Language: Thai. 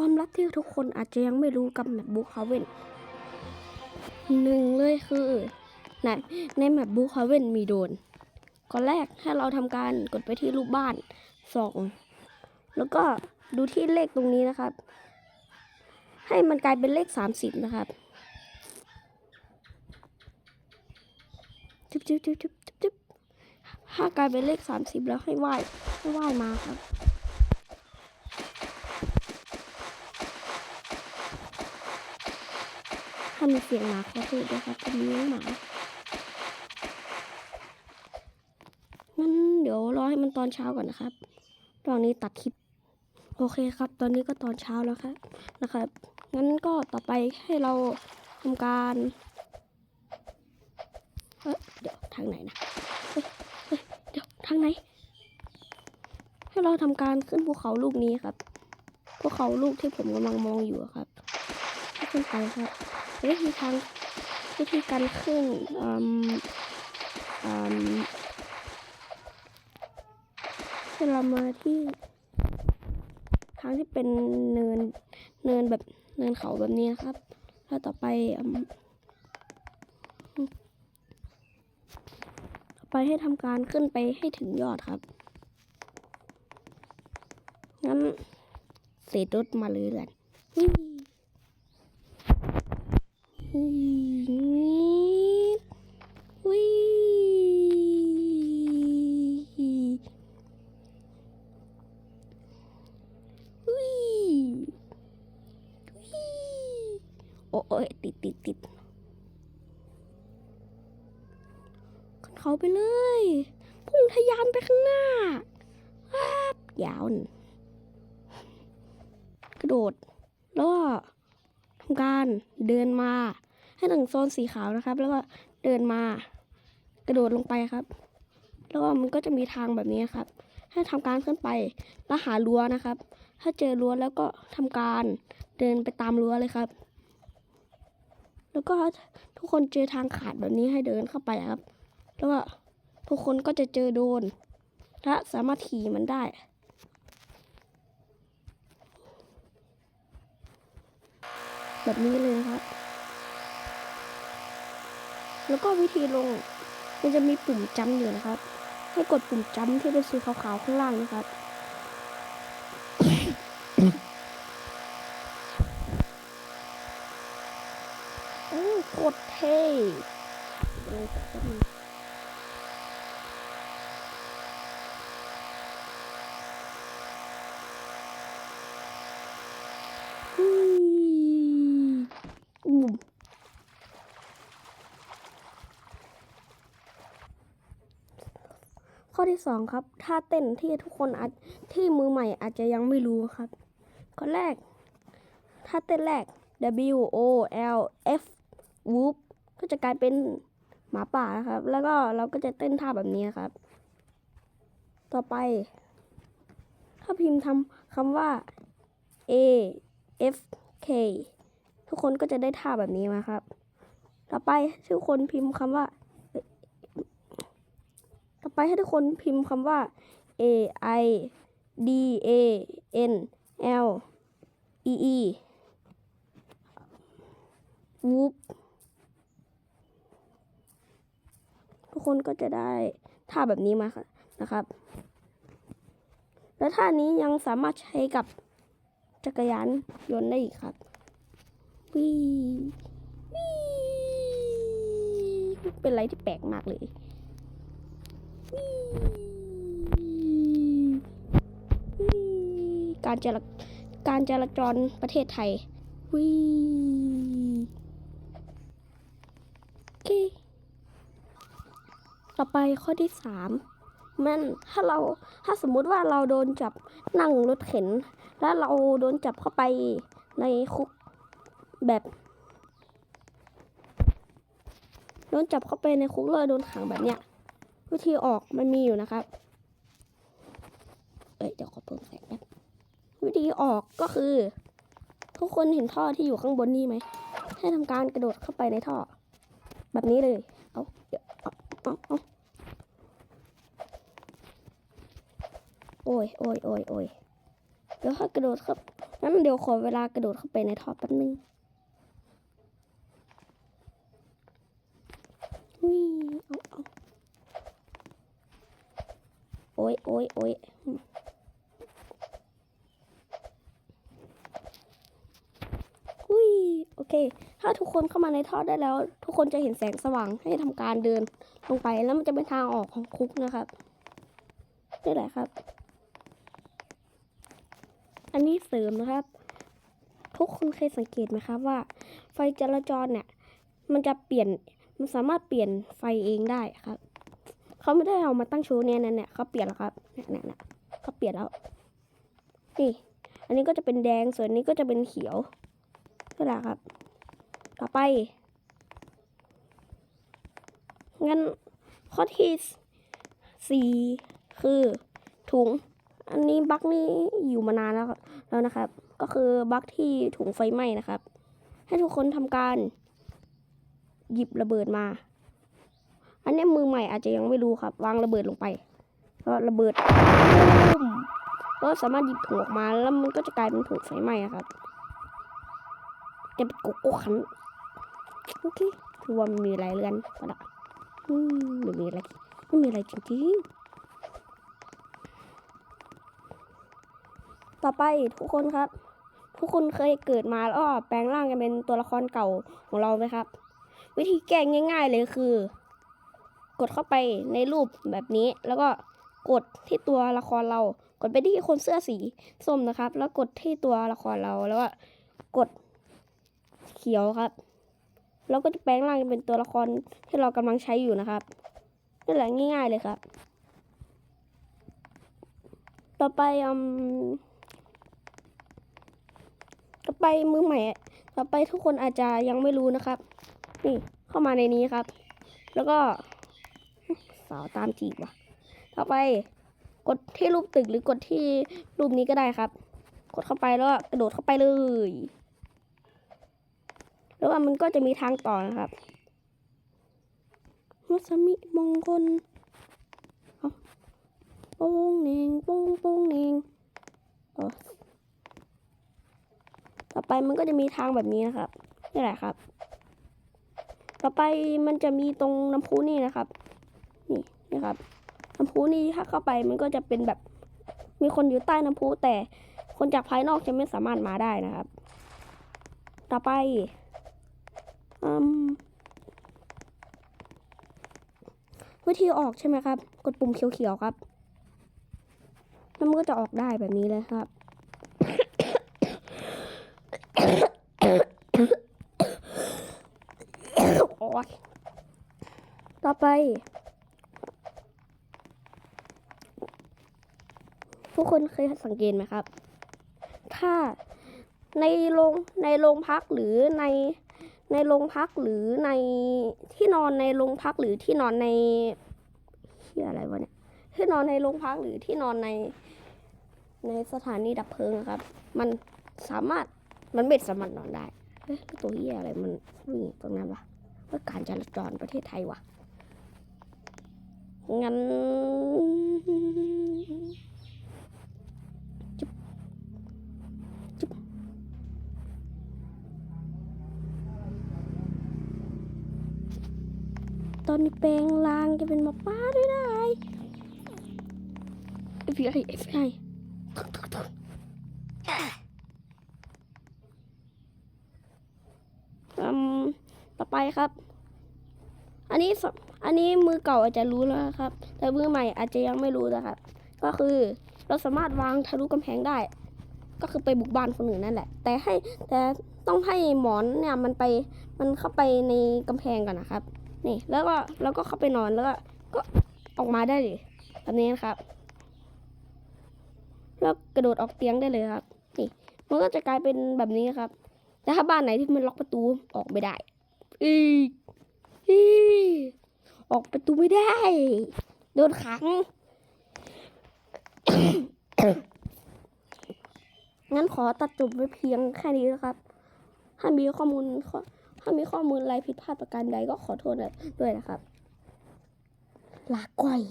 ความลับที่ทุกคนอาจจะยังไม่รู้กับแมปบุ๊กฮาเวนหนึ่งเลยคือ ในในแมปบุ๊กฮาเวนมีโดนก่อนแรกให้เราทำการกดไปที่รูปบ้านสองแล้วก็ดูที่เลขตรงนี้นะครับ ให้มันกลายเป็นเลขสามสิบนะครับจุ๊บจุ๊บจุ๊บจุ๊บจุ๊บจุ๊บถ้ากลายเป็นเลขสามสิบแล้วให้ไหว้ให้ไหว้มาครับ ถ้า มีเสียงหมาขอโทษด้วยครับผมเลี้ยงหมางั้นเดี๋ยวรอให้มันตอนเช้าก่อนนะครับตอนนี้ตัดคลิป โอเคครับ ตอนนี้ก็ตอนเช้าแล้วครับนะครับ งั้นก็ต่อไปให้เราทำการเอ้ยเดี๋ยวทางไหนนะเฮ้ยเฮ้ยเดี๋ยวทางไหน ให้เราทำการขึ้นภูเขาลูกนี้ครับภูเขาลูกที่ผมกำลังมองอยู่ครับ ขึ้นไปครับ วิธีทางวิธีการขึ้นอืมอืมเรามาที่ทางที่เป็นเนินเนินแบบเนินเขาแบบนี้นะครับแล้วต่อไปอืมต่อไปให้ทำการขึ้นไปให้ถึงยอดครับ งั้นเศษรถมาเลยกันวิวิวิวิวิ โอ้โอ้ยติดติดติดขึ้นเขาไปเลย พุ่งทะยานไปข้างหน้าว้าบยาวนกระโดด แล้วทำการเดินมา ให้ถึงโซนสีขาวนะครับ แล้วก็เดินมากระโดดลงไปครับ แล้วก็มันก็จะมีทางแบบนี้ครับ ให้ทำการขึ้นไปแล้วหารั้วนะครับ ถ้าเจอรั้วแล้วก็ทำการเดินไปตามรั้วเลยครับ แล้วก็ทุกคนเจอทางขาดแบบนี้ให้เดินเข้าไปครับ แล้วก็ทุกคนก็จะเจอโดนและสามารถขี่มันได้แบบนี้เลยนะครับ แล้วก็วิธีลง มันจะมีปุ่มจำอยู่นะครับ ให้กดปุ่มจำที่เป็นสีขาวๆข้างล่างนะครับ โอ้กดเท่เออแป๊บนึงอืมอืม ข้อที่สองครับท่าเต้นที่ทุกคนอาจที่มือใหม่อาจจะยังไม่รู้ครับ ข้อแรกท่าเต้นแรก W O L F whoop ก็จะกลายเป็นหมาป่านะครับ แล้วก็เราก็จะเต้นท่าแบบนี้ครับ ต่อไป ถ้าพิมพ์ทำคำว่า A F K ทุกคนก็จะได้ท่าแบบนี้มาครับ ต่อไปทุกคนพิมพ์คำว่า ต่อไปให้ทุกคนพิมพ์คำว่า A I D A N L E E whoop ทุกคนก็จะได้ท่าแบบนี้มาค่ะนะครับ และท่านี้ยังสามารถใช้กับจักรยานยนต์ได้อีกครับวีวีเป็นอะไรที่แปลกมากเลย การจราการจราจรประเทศไทยวิโอเคต่อไปข้อที่สามมันถ้าเราถ้าสมมุติว่าเราโดนจับนั่งรถเข็น แล้วเราโดนจับเข้าไปในคุกแบบโดนจับเข้าไปในคุกเลยโดนขังแบบเนี้ย วิธีออกมันมีอยู่นะครับ เอ้ยเดี๋ยวขอเพิ่มแสงแป๊บวิธีออกก็คือ ทุกคนเห็นท่อที่อยู่ข้างบนนี่ไหม ให้ทำการกระโดดเข้าไปในท่อ แบบนี้เลย เอาเดี๋ยวเอาเอาเอาโอ้ยโอ้ยโอ้ยโอ้ยเดี๋ยวถ้ากระโดดเข้างั้นเดี๋ยวขอเวลากระโดดเข้าไปในท่อแป๊บนึงวิ่เอาเอาโอ้ ยโอ้ยโอ้ยอุ้ยโอเค ถ้าทุกคนเข้ามาในท่อได้แล้ว ทุกคนจะเห็นแสงสว่างให้ทำการเดินลงไปแล้วมันจะเป็นทางออกของคุกนะครับนี่แหละครับ อันนี้เสริมนะครับ ทุกคนเคยสังเกตไหมครับว่า ไฟจราจรเนี่ย มันจะเปลี่ยนมันสามารถเปลี่ยนไฟเองได้ครับ เขาไม่ได้เอามาตั้งโชว์เนี่ยเนี่ยเนี่ยเขาเปลี่ยนแล้วครับเนี่ยเนี่ยเนี่ยเขาเปลี่ยนแล้วนี่ อันนี้ก็จะเป็นแดงส่วนนี้ก็จะเป็นเขียวนี่แหละครับ ต่อไปงั้นข้อที่สี่คือถุง อันนี้บั๊กนี่อยู่มานานแล้วแล้วนะครับ ก็คือบั๊กที่ถุงไฟไหม้นะครับ ให้ทุกคนทำการ หยิบระเบิดมา อันนี้มือใหม่อาจจะยังไม่รู้ครับ วางระเบิดลงไปแล้วระเบิดปุ้มก็สามารถหยิบถุงออกมาแล้วมันก็จะกลายเป็นถุงไฟไหม้ครับจะเป็นโกโก้คันโอเคถือว่าม่มีอะไรเรือนก็ได้อืมไม่มีอะไรไม่มีอะไรจริงๆ ต่อไปทุกคนครับ ทุกคนเคยเกิดมาแล้วแปลงร่างกันเป็นตัวละครเก่าของเราไหมครับ วิธีแก้ง่าย ๆเลยคือ กดเข้าไปในรูปแบบนี้ แล้วก็กดที่ตัวละครเรา กดไปที่คนเสื้อสีส้มนะครับ แล้วกดที่ตัวละครเราแล้วก็กดเขียวครับ แล้วก็จะแปลงร่างเป็นตัวละครที่เรากำลังใช้อยู่นะครับนี่แหละง่าย ๆเลยครับ ต่อไปอืมต่อไปมือใหม่ต่อไปทุกคนอาจจะยังไม่รู้นะครับ นี่เข้ามาในนี้ครับ แล้วก็ สาวตามจีบว่ะ ต่อไปกดที่รูปตึกหรือกดที่รูปนี้ก็ได้ครับ กดเข้าไปแล้วกระโดดเข้าไปเลย แล้วว่ามันก็จะมีทางต่อนะครับมัสมิมงคลโป้งเนงโป้งโป้งเนงต่อไปมันก็จะมีทางแบบนี้นะครับนี่แหละครับ ต่อไปมันจะมีตรงน้ำพุนี่นะครับ นี่นะครับน้ำพุนี่ถ้าเข้าไปมันก็จะเป็นแบบมีคนอยู่ใต้น้ำพุแต่คนจากภายนอกจะไม่สามารถมาได้นะครับ ต่อไปอืมวิธีออกใช่ไหมครับ กดปุ่มเขียวๆครับแล้วมันก็จะออกได้แบบนี้เลยครับ โอ๊ยต่อไป ทุกคนเคยสังเกตไหมครับ ถ้าในโรงในโรงพักหรือในในโรงพักหรือในที่นอนในโรงพักหรือที่นอนในที่อะไรวะเนี่ยที่นอนในโรงพักหรือที่นอนในในสถานีดับเพลิงครับ มันสามารถมันไม่สามารถนอนได้เอ๊ะแล้วตัวเหี้ยอะไรมันวิ่งตรงนั้นวะเพื่อการจราจรประเทศไทยวะงั้น นี่แปลงลางจะเป็นหมาป้าด้วยได้ FBI FBI อืมต่อไปครับ อันนี้อันนี้มือเก่าอาจจะรู้แล้วครับ แต่มือใหม่อาจจะยังไม่รู้นะครับ ก็คือเราสามารถวางทะลุกำแพงได้ ก็คือไปบุกบ้านคนอื่นนั่นแหละ แต่ให้แต่ต้องให้หมอนเนี่ยมันไปมันเข้าไปในกำแพงก่อนนะครับ นี่แล้วก็แล้วก็เข้าไปนอนแล้วก็ก็ออกมาได้เลยแบบนี้นะครับ แล้วกระโดดออกเตียงได้เลยครับ นี่ มันก็จะกลายเป็นแบบนี้ครับ แต่ถ้าบ้านไหนที่มันล็อกประตูออกไม่ได้อีกอีออกประตูไม่ได้ โดนขัง งั้นขอตัดจบไว้เพียงแค่นี้นะครับ ถ้ามีข้อมูลขอ ถ้ามีข้อมูลอะไรผิดพลาดประการใดก็ขอโทษด้วยนะครับ ลาก่อย